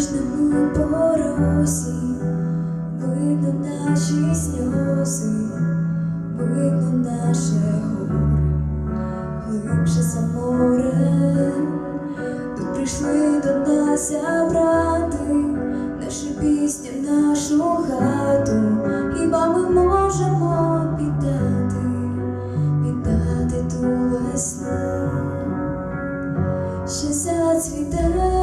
кожному порозі видно наші сльози, видно наше горе, глибше за море. Тут прийшли до нас забрати нашу пісню, нашу хату. Хіба ми можемо віддати, віддати ту весну, що зацвіте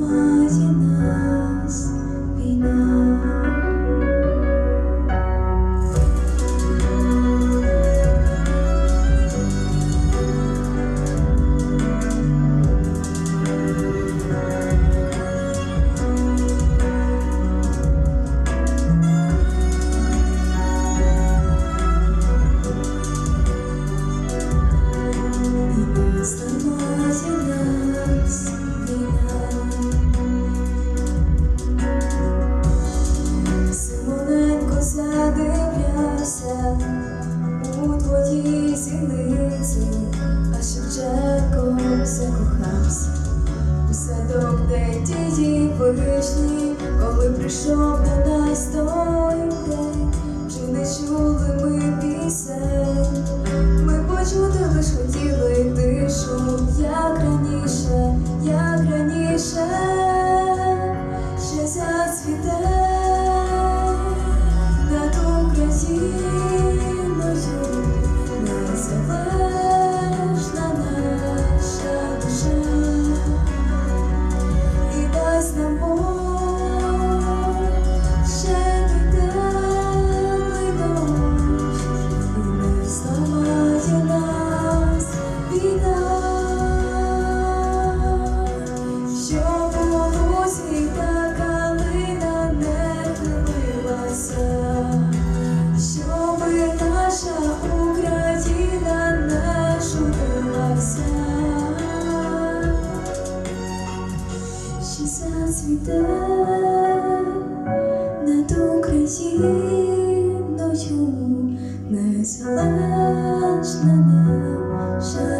не закохався у садок, де тії вишні, коли прийшов до нас той день, чи не чули ми пісень, ми почути лиш хотіли тишу, як раніше, як раніше, зацвіте над Україною незалежна наша